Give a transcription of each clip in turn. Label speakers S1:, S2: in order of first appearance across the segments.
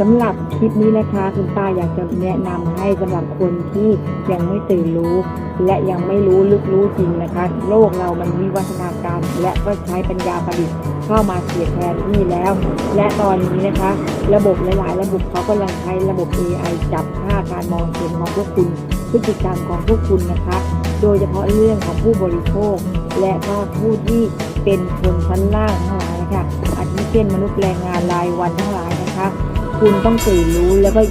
S1: สำหรับคลิปนี้นะคะคุณป้าอยากจะแนะนำให้สำหรับคนที่ยังไม่ตื่นรู้ และยังไม่รู้ลึกรู้จริงนะคะ โลกเรามันวิวัฒนาการ และก็ใช้ปัญญาประดิษฐ์เข้ามาเสียแทนที่แล้ว และตอนนี้นะคะ ระบบหลาย ๆ ระบบเขากำลังใช้ระบบ AI จับค่าการมองเห็นของพวกคุณพฤติกรรมของพวกคุณนะคะ โดยเฉพาะเรื่องของผู้บริโภค และก็ผู้ที่เป็นชนชั้นล่างทั้งหลายนะคะอาทิเช่นมนุษย์แรงงานรายวันทั้งหลายนะคะ คุณต้องตื่นรู้แล้วก็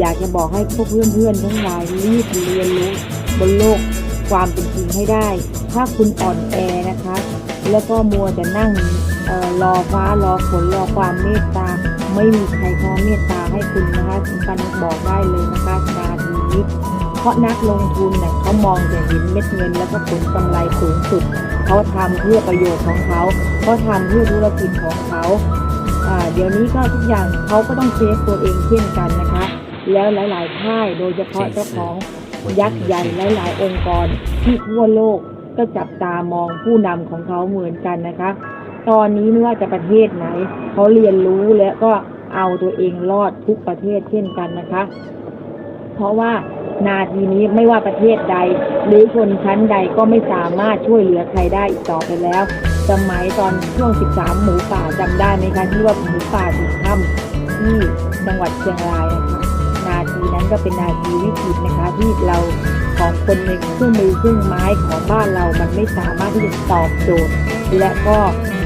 S1: อยากจะบอกให้พวกเพื่อนๆทั้งหลายรีบเรียนรู้บนโลกความเป็นจริงให้ได้ ถ้าคุณอ่อนแอนะคะ แล้วก็มัวแต่นั่งออรอฟ้ารอฝนรอความเมตตา ไม่มีใครพอเมตตาให้คุณนะคะคุณปันบอกได้เลยนะคะนาทีนี้เพราะนักลงทุนเนี่ยเขามองแต่เห็นเม็ดเงินแล้วก็ผลกำไรสูงสุด เขาทำเพื่อประโยชน์ของเขาเขาทำเพื่อธุรกิจของเขา เดี๋ยวนี้ก็ทุกอย่างเขาก็ต้องเซฟตัวเองเช่นกันนะคะ แล้วหลาย ๆ ค่ายโดยเฉพาะเจ้าของยักษ์ใหญ่หลาย ๆ องค์กรที่ทั่วโลกก็จับตามองผู้นำของเขาเหมือนกันนะคะ ตอนนี้ไม่ว่าจะประเทศไหนเขาเรียนรู้และก็เอาตัวเองรอดทุกประเทศเช่นกันนะคะ เพราะว่านาทีนี้ไม่ว่าประเทศใด หรือชนชั้นใดก็ไม่สามารถช่วยเหลือใครได้อีกต่อไปแล้ว สมัยตอนช่วง 13 หมูป่าจำได้ไหมคะที่ว่าหมูป่าถูกถ้ำที่จังหวัดเชียงรายนะคะนาทีนั้นก็เป็นนาทีวิกฤตนะคะที่เราของคนในเครื่องมือเครื่องไม้ของบ้านเรามันไม่สามารถที่จะตอบโจทย์ และก็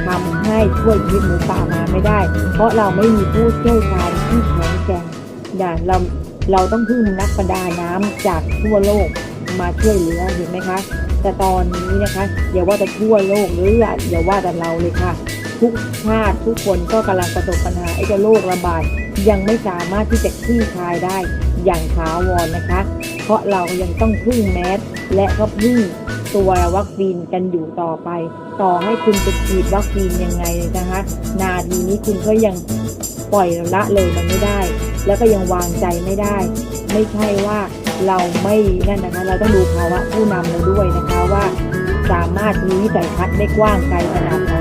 S1: ทำให้ช่วยชีวิตหมูป่ามาไม่ได้ เพราะเราไม่มีผู้เชี่ยวชาญที่แข็งแกร่งอย่าเราเราต้องพึ่งนักประดาน้ำจากทั่วโลกมาช่วยเหลือเห็นไหมคะ แต่ตอนนี้นะคะ อย่าว่าแต่ทั่วโลกหรืออย่าว่าแต่เราเลยค่ะ ทุกชาติทุกคนก็กำลังประสบปัญหาไอ้เจ้าโรคระบาดยังไม่สามารถที่จะคลี่คลายได้อย่างถาวรนะคะ เพราะเรายังต้องพึ่งแมสและก็พึ่งตัววัคซีนกันอยู่ต่อไป ต่อให้คุณจะฉีดวัคซีนยังไงนะคะ นาทีนี้คุณก็ยังปล่อยละเลยมันไม่ได้ แล้วก็ยังวางใจไม่ได้ ไม่ใช่ว่า เราไม่นั่นนะคะเราต้องดูภาวะผู้นำเราด้วยนะคะว่าสามารถมีวิสัยทัศน์ได้กว้างไกลขนาดไหน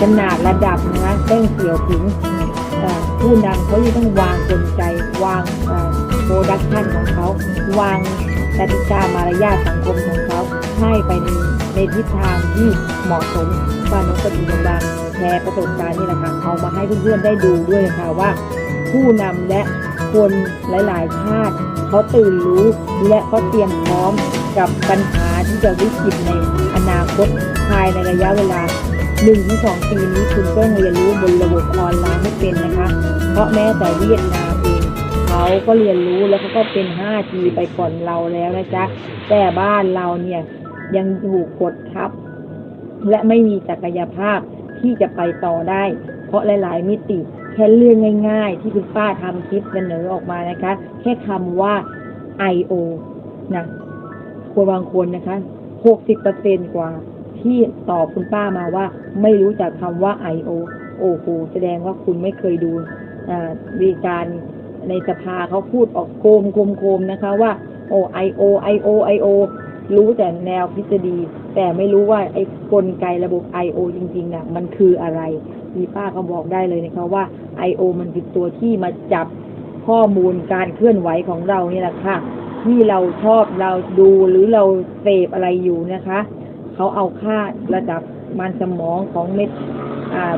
S1: ขนาดระดับนะเต้งเกี่ยวถึงผู้นำเขาจะต้องวางกลไกวางโปรดักชันของเขา วางกติกามารยาทสังคมของเขาให้ไปในในทิศทางที่เหมาะสมปาน้องกปฏิบัติแชร์ประสบการณ์นี่แหละค่ะเอามาให้เพื่อนๆได้ดูด้วยนะคะว่า ผู้นำและ คนหลาย ๆ ชาติเขาตื่นรู้และเขาเตรียมพร้อมกับปัญหาที่จะวิกฤตในอนาคตภายในระยะเวลา1-2ปีนี้คุณต้องเรียนรู้บนระบบออนไลน์ให้เป็นนะคะ เพราะแม้แต่เวียดนามเองเขาก็เรียนรู้แล้วเขาก็เป็น 5G ไปก่อนเราแล้วนะจ๊ะแต่บ้านเราเนี่ยยังถูกกดทับ และไม่มีศักยภาพที่จะไปต่อได้ เพราะหลาย ๆ มิติ แค่เรื่องง่าย ๆ ที่คุณป้าทำคลิปเสนอออกมานะคะ แค่คำว่า I.O. นะคนบางคนนะคะ60%กว่าที่ตอบคุณป้ามาว่า ไม่รู้จักคำว่า I.O. โอ้โหแสดงว่าคุณไม่เคยดูวิการในสภาเขาพูดออกโคมโคมโคมนะคะว่า โอ้ I.O. I.O. I.O. รู้แต่แนวทฤษฎี แต่ไม่รู้ว่าไอ้กลไกระบบ I.O. จริงๆน่ะ มันคืออะไรมีป้าก็บอกได้เลยนะคะว่า I.O. มันคือตัวที่มาจับข้อมูลการเคลื่อนไหวของเราเนี่ยแหละค่ะ ที่เราชอบเราดูหรือเราเสพอะไรอยู่นะคะ เขาเอาค่าระดับมันสมองของเม็ด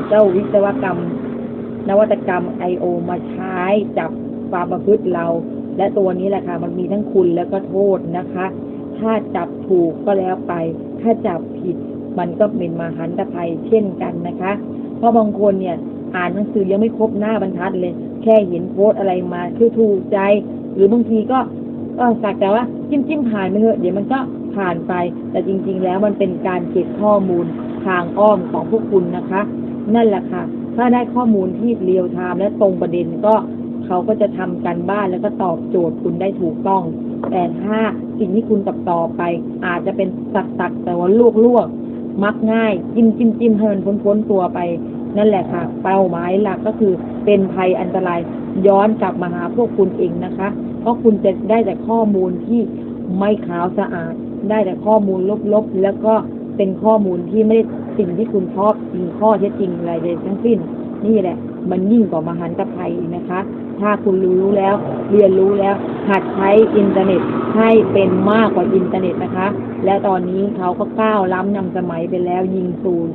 S1: เจ้าวิศวกรรม นวัตกรรม I.O. มาใช้จับความประพฤติเรา และตัวนี้แหละค่ะ มันมีทั้งคุณและก็โทษนะคะ ถ้าจับถูกก็แล้วไป ถ้าจับผิดมันก็เป็นมหันตภัยเช่นกันนะคะ เพราะบางคนเนี่ยอ่านหนังสือยังไม่ครบหน้าบรรทัดเลย แค่เห็นโพสอะไรมาคือถูกใจ หรือบางทีก็ก็สักแต่ว่าจิ้มจิ้มผ่านไปเถอะเดี๋ยวมันก็ผ่านไป แต่จริง ๆ แล้วมันเป็นการเก็บข้อมูลทางอ้อมของพวกคุณนะคะ นั่นแหละค่ะ ถ้าได้ข้อมูลที่เรียวไทม์และตรงประเด็นก็เขาก็จะทำการบ้านแล้วก็ตอบโจทย์คุณได้ถูกต้อง แต่ถ้าสิ่งที่คุณตอบต่อไป อาจจะเป็นสักตักๆแต่ว่าลวกลวกมักง่าย จิ้มจิ้มจิ้มให้มันพ้นพ้นตัวไป นั่นแหละค่ะ เป้าหมายหลักก็คือเป็นภัยอันตรายย้อนกลับมาหาพวกคุณเองนะคะ เพราะคุณจะได้แต่ข้อมูลที่ไม่ขาวสะอาด ได้แต่ข้อมูลลบๆ แล้วก็เป็นข้อมูลที่ไม่ได้สิ่งที่คุณชอบจริงข้อเท็จจริงอะไรเลยทั้งสิ้น นี่แหละ มันยิ่งกว่ามหันตภัยนะคะ ถ้าคุณรู้แล้ว เรียนรู้แล้ว หัดใช้อินเทอร์เน็ตให้เป็นมากกว่าอินเทอร์เน็ตนะคะ และตอนนี้เขาก็ก้าวล้ำนำสมัยไปแล้วยิงซูน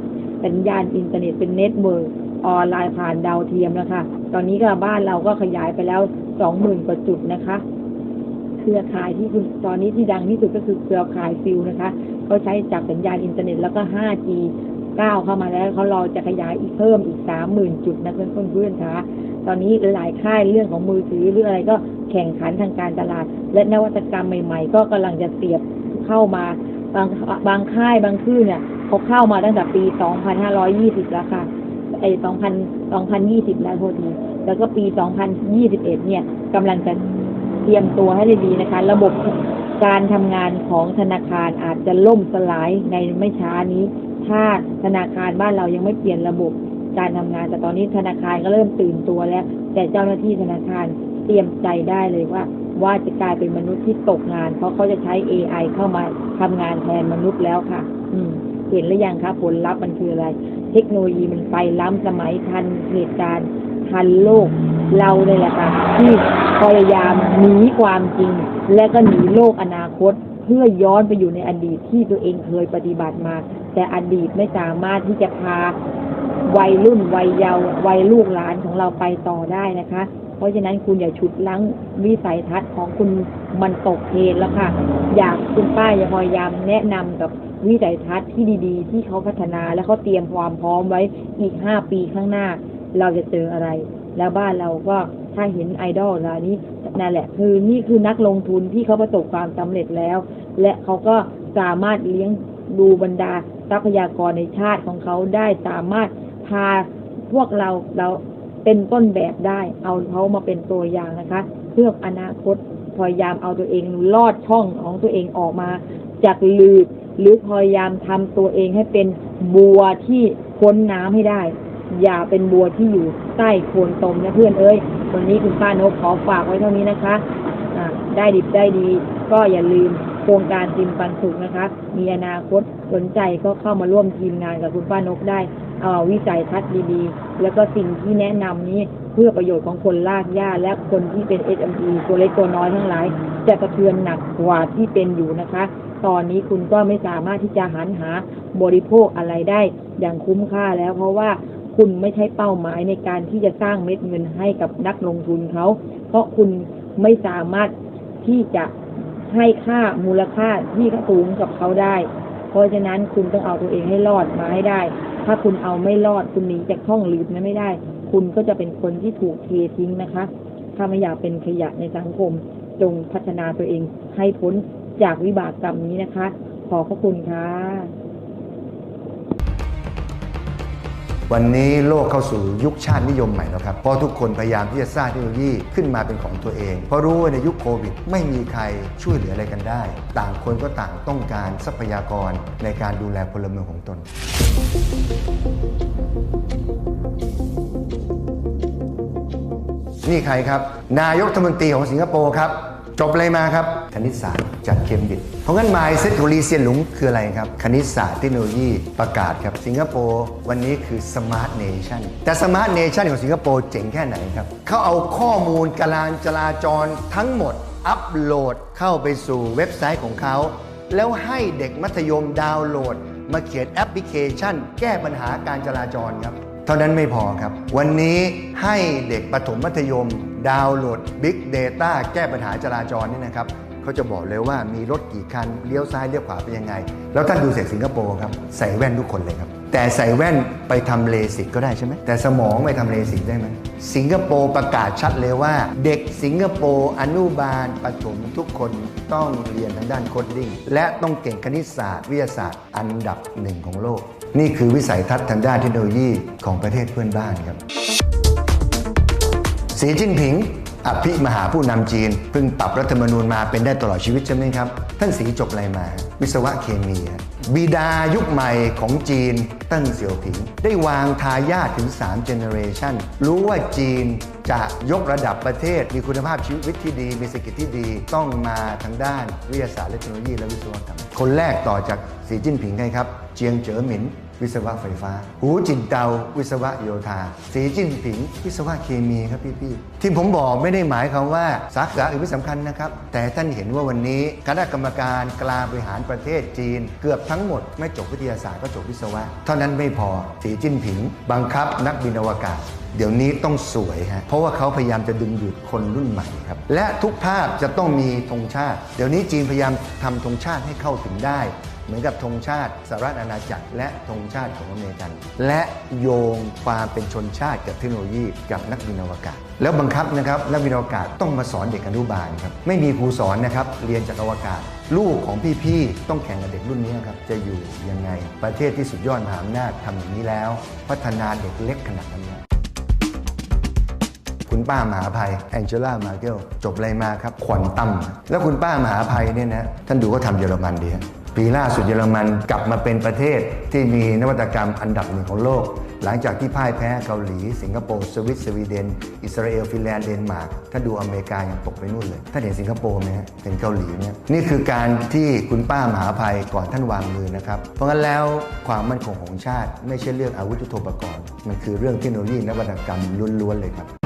S1: สัญญาณอินเทอร์เน็ตเป็นเน็ตเวิร์กออนไลน์ผ่านดาวเทียมแล้วค่ะ ตอนนี้ก็บ้านเราก็ขยายไปแล้วสองหมื่นกว่าจุดนะคะ เครือข่ายที่คุณตอนนี้ที่ดังที่สุดก็คือเครือข่ายฟิลนะคะเขาใช้จับสัญญาณอินเทอร์เน็ตแล้วก็ 5G ก้าวเข้ามาแล้วเขารอจะขยายอีกเพิ่มอีก30,000จุดนะเพื่อนเพื่อนเพื่อนคะ ตอนนี้หลายค่ายเรื่องของมือถือหรืออะไรก็แข่งขันทางการตลาด และนวัตกรรมใหม่ ๆ ก็กำลังจะเสียบเข้ามาบางบางค่ายบางคลื่นเนี่ยเขาเข้ามาตั้งแต่ปี 2520 แล้วค่ะไอ้2000 2020 แล้วโทษทีแล้วก็ปี 2021 เนี่ยกำลังจะเตรียมตัวให้ได้ดีนะคะ ระบบการทำงานของธนาคารอาจจะล่มสลายในไม่ช้านี้ ถ้าธนาคารบ้านเรายังไม่เปลี่ยนระบบ การทำงาน แต่ตอนนี้ธนาคารก็เริ่มตื่นตัวแล้ว แต่เจ้าหน้าที่ธนาคารเตรียมใจได้เลยว่า ว่าจะกลายเป็นมนุษย์ที่ตกงาน เพราะเขาจะใช้ AI เข้ามาทำงานแทนมนุษย์แล้วค่ะ อืม เห็นหรือยังคะผลลัพธ์มันคืออะไร เทคโนโลยีมันไปล้ำสมัยทันเหตุการณ์ทันโลกเราเลยแหละค่ะที่พยายามหนีความจริง และก็หนีโลกอนาคต เพื่อย้อนไปอยู่ในอดีตที่ตัวเองเคยปฏิบัติมา แต่อดีตไม่สามารถที่จะพา วัยรุ่นวัยเยาว์วัยลูกหลานของเราไปต่อได้นะคะ เพราะฉะนั้นคุณอย่าฉุดลั้งวิสัยทัศน์ของคุณมันตกเทแล้วค่ะ อยากคุณป้าอย่าพยายามแนะนำกับวิสัยทัศน์ที่ดี ๆ ที่เขาพัฒนาและเขาเตรียมความพร้อมไว้อีกห้าปีข้างหน้า เราจะเจออะไร แล้วบ้านเราก็ถ้าเห็นไอดอลเหล่านี้นั่นแหละ คือนี่คือนักลงทุนที่เขาประสบความสำเร็จแล้ว และเขาก็สามารถเลี้ยงดูบรรดาทรัพยากรในชาติของเขาได้สามารถ พาพวกเราเราเป็นต้นแบบได้ เอาเขามาเป็นตัวอย่างนะคะ เพื่ออนาคตพยายามเอาตัวเองลอดช่องของตัวเองออกมา จากลืบหรือพยายามทำตัวเองให้เป็นบัวที่พ้นน้ำให้ได้ อย่าเป็นบัวที่อยู่ใต้โคนตมนะเพื่อนเอ้ยวันนี้คุณป้านกขอฝากไว้เท่านี้นะคะได้ดิบได้ดี ก็อย่าลืมโครงการจิมปันสุขนะคะ มีอนาคตสนใจก็เข้ามาร่วมทีมงานกับคุณป้านกได้ วิจัยทัศน์ดีๆ แล้วก็สิ่งที่แนะนำนี้เพื่อประโยชน์ของคนลากหญ้าและคนที่เป็น SME ตัวเล็กตัวน้อยทั้งหลาย จะกระเทือนหนักกว่าที่เป็นอยู่นะคะ ตอนนี้คุณก็ไม่สามารถที่จะหันหาบริโภคอะไรได้อย่างคุ้มค่าแล้ว เพราะว่าคุณไม่ใช่เป้าหมายในการที่จะสร้างเม็ดเงินให้กับนักลงทุนเขา เพราะคุณไม่สามารถที่จะให้ค่ามูลค่าที่สูงกับเขาได้ เพราะฉะนั้นคุณต้องเอาตัวเองให้รอดมาให้ได้ ถ้าคุณเอาไม่รอดคุณหนีจากห้องลืมนั้นไม่ได้ คุณก็จะเป็นคนที่ถูกเททิ้งนะคะ ถ้าไม่อยากเป็นขยะในสังคม จงพัฒนาตัวเองให้พ้นจากวิบากกรรมนี้นะคะ ขอขอบคุณค่ะ
S2: วันนี้โลกเข้าสู่ยุคชาตินิยมใหม่แล้วครับ เพราะทุกคนพยายามที่จะสร้างเทคโนโลยีขึ้นมาเป็นของตัวเอง เพราะรู้ว่าในยุคโควิด ไม่มีใครช่วยเหลืออะไรกันได้ ต่างคนก็ต่างต้องการทรัพยากรในการดูแลพลเมืองของตนนี่ใครครับ นายกรัฐมนตรีของสิงคโปร์ครับ จบอะไรมาครับ คณิตศาสตร์จากเคมบริดจ์เพราะงั้น mindset ของลีเซียนหลุงคืออะไรครับ คณิตศาสตร์เทคโนโลยีประกาศครับ สิงคโปร์วันนี้คือ smart nation แต่ smart nation ของสิงคโปร์เจ๋งแค่ไหนครับเขาเอาข้อมูลการจราจรทั้งหมด อัปโหลดเข้าไปสู่เว็บไซต์ของเขา แล้วให้เด็กมัธยมดาวน์โหลด มาเขียนแอปพลิเคชัน แก้ปัญหาการจราจรครับเท่านั้นไม่พอครับ วันนี้ให้เด็กประถมมัธยม ดาวน์โหลด Big Data แก้ปัญหาจราจรนี่นะครับ เขาจะบอกเลยว่ามีรถกี่คันเลี้ยวซ้ายเลี้ยวขวาเป็นยังไง แล้วท่านดูเสร็จสิงคโปร์ครับใส่แว่นทุกคนเลยครับ แต่ใส่แว่นไปทำเลสิกก็ได้ใช่ไหมแต่สมองไปทำเลสิกได้ไหมสิงคโปร์ประกาศชัดเลยว่า เด็กสิงคโปร์อนุบาลประถมทุกคนต้องเรียนทางด้านโคดดิ้งและต้องเก่งคณิตศาสตร์ วิทยาศาสตร์อันดับหนึ่งของโลก นี่คือวิสัยทัศน์ทางด้านเทคโนโลยีของประเทศเพื่อนบ้านครับสีจิ้นผิง อภิมหาผู้นำจีนเพิ่งปรับรัฐธรรมนูญมาเป็นได้ตลอดชีวิตใช่ไหมครับ ท่านสีจบอะไรมา วิศวะเคมีบิดายุคใหม่ของจีนตั้งเสี่ยวผิง ได้วางทายาทถึง3 generation รู้ว่าจีนจะยกระดับประเทศ มีคุณภาพชีวิตที่ดี มีเศรษฐกิจที่ดีต้องมาทางด้านวิทยาศาสตร์และเทคโนโลยีและวิศวกรรม คนแรกต่อจากสีจิ้นผิงใครครับ เจียงเจ๋อหมิน วิศวะไฟฟ้า หูจินเตา วิศวะโยธา สีจิ้นผิง วิศวะเคมีครับพี่ๆที่ผมบอกไม่ได้หมายความว่าสาขาอื่นไม่สำคัญนะครับ แต่ท่านเห็นว่าวันนี้คณะกรรมการกลางบริหารประเทศจีน เกือบทั้งหมดไม่จบวิทยาศาสตร์ก็จบวิศวะ เท่านั้นไม่พอสีจิ้นผิง บังคับนักบินอวกาศเดี๋ยวนี้ต้องสวยฮะ เพราะว่าเขาพยายามจะดึงดูดคนรุ่นใหม่ครับ และทุกภาพจะต้องมีธงชาติ เดี๋ยวนี้จีนพยายามทำธงชาติให้เข้าถึงได้ เหมือนกับธงชาติสหรัฐอาณาจักร และธงชาติของอเมริกัน และโยงความเป็นชนชาติกับเทคโนโลยีกับนักบินอวกาศ แล้วบังคับนะครับนักบินอวกาศต้องมาสอนเด็กอนุบาลครับไม่มีครูสอนนะครับเรียนจากอวกาศ ลูกของพี่ๆต้องแข่งกับเด็กรุ่นนี้ครับจะอยู่ยังไงประเทศที่สุดยอดมหาอำนาจทำอย่างนี้แล้ว พัฒนาเด็กเล็กขนาดนั้นคุณป้ามหาภัยแองเจล่ามาเกลจบอะไรมาครับควอนตัมแล้วคุณป้ามหาภัยเนี่ยนะ ท่านดูก็ทำเยอรมันดีฮะ ปีล่าสุดเยอรมันกลับมาเป็นประเทศที่มีนวัตกรรมอันดับหนึ่งของโลก หลังจากที่พ่ายแพ้เกาหลี สิงคโปร์สวิตสวีเดน อิสราเอล ฟินแลนด์ เดนมาร์กถ้าดูอเมริกายังตกไปนู่นเลย ถ้าเห็นสิงคโปร์ไหมฮะเห็นเกาหลีเนี่ยนี่คือการที่คุณป้ามหาภัยก่อนท่านวางมือนะครับ เพราะงั้นแล้วความมั่นคงของชาติ ไม่ใช่เรื่องอาวุธยุทโธปกรณ์มันคือเรื่องเทคโนโลยีนวัตกรรมล้วนๆเลยครับ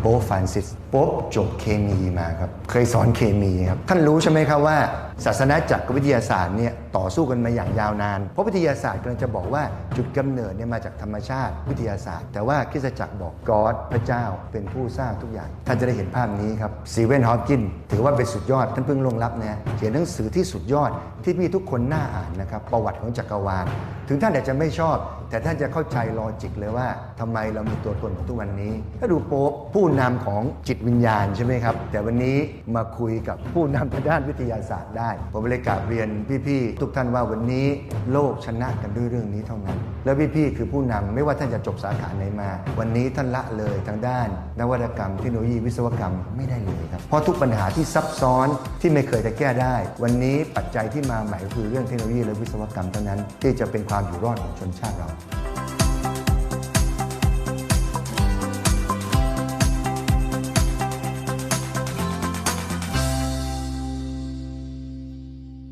S2: โป๊ฟรานซิสโป๊จบเคมีมาครับเคยสอนเคมีครับท่านรู้ใช่ไหมครับว่า ศาสนาจักรวิทยาศาสตร์เนี่ยต่อสู้กันมาอย่างยาวนาน เพราะวิทยาศาสตร์กำลังจะบอกว่าจุดกำเนิดเนี่ยมาจากธรรมชาติวิทยาศาสตร์ แต่ว่าคริสตจักรบอกกอดพระเจ้าเป็นผู้สร้างทุกอย่าง ท่านจะได้เห็นภาพนี้ครับซีเวนฮอว์กินถือว่าเป็นสุดยอดท่านเพิ่งลงรับนะเขียนหนังสือที่สุดยอดที่พี่ทุกคนน่าอ่านนะครับประวัติของจักรวาลถึงท่านอาจจะไม่ชอบ แต่ท่านจะเข้าใจลอจิกเลยว่าทำไมเรามีตัวตนของทุกวันนี้ ถ้าดูโป๊ปผู้นำของจิตวิญญาณใช่ไหมครับ แต่วันนี้มาคุยกับผู้นำทางด้านวิทยาศาสตร์ได้ ผมเลยกราบเรียนพี่ๆทุกท่านว่าวันนี้โลกชนะกันด้วยเรื่องนี้เท่านั้น แล้วพี่ๆคือผู้นำไม่ว่าท่านจะจบสาขาไหนมา วันนี้ท่านละเลยทางด้าน นวัตกรรมเทคโนโลยีวิศวกรรมไม่ได้เลยครับเพราะทุกปัญหาที่ซับซ้อนที่ไม่เคยจะแก้ได้ วันนี้ปัจจัยที่มาใหม่คือเรื่องเทคโนโลยีและวิศวกรรมเท่านั้น ที่จะเป็นความอยู่รอดของชนชาติเรา